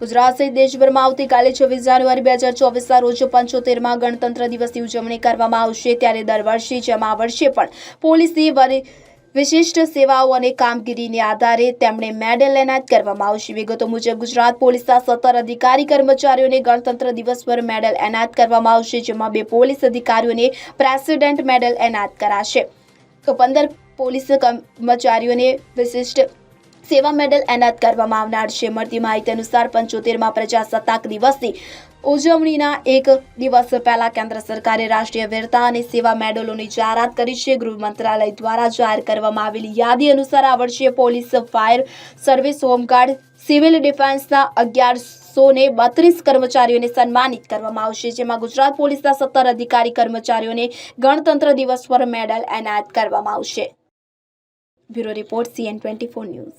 ગુજરાત સહિત દેશભરમાં આવતીકાલે છવ્વીસ જાન્યુઆરી બે હજાર ચોવીસના રોજ પંચોતેરમાં ગણતંત્ર દિવસની ઉજવણી કરવામાં આવશે. ત્યારે દર વર્ષે જેમ આ વર્ષે પણ પોલીસની વરી વિશિષ્ટ સેવાઓ અને કામગીરીને આધારે તેમણે મેડલ એનાયત કરવામાં આવશે. વિગતો મુજબ, ગુજરાત પોલીસના સત્તર અધિકારી કર્મચારીઓને ગણતંત્ર દિવસ પર મેડલ એનાયત કરવામાં આવશે, જેમાં બે પોલીસ અધિકારીઓને પ્રેસિડેન્ટ મેડલ એનાયત કરાશે. તો પંદર પોલીસ કર્મચારીઓને વિશિષ્ટ સેવા મેડલ એનાયત કરવામાં આવનાર છે. મળતી માહિતી અનુસાર પંચોતેરમાં પ્રજાસત્તાક દિવસની ઉજવણીના એક દિવસ પહેલા કેન્દ્ર સરકારે રાષ્ટ્રીય વીરતા અને સેવા મેડલોની જાહેરાત કરી છે. ગૃહ મંત્રાલય દ્વારા જાહેર કરવામાં આવેલી યાદી અનુસાર આ વર્ષે police, fire service, home guard, civil ડિફેન્સના અગિયારસો ને બત્રીસ કર્મચારીઓને સન્માનિત કરવામાં આવશે, જેમાં ગુજરાત પોલીસના સત્તર અધિકારી કર્મચારીઓને ગણતંત્ર દિવસ પર મેડલ એનાયત કરવામાં આવશે. Bureau report CN twenty four news.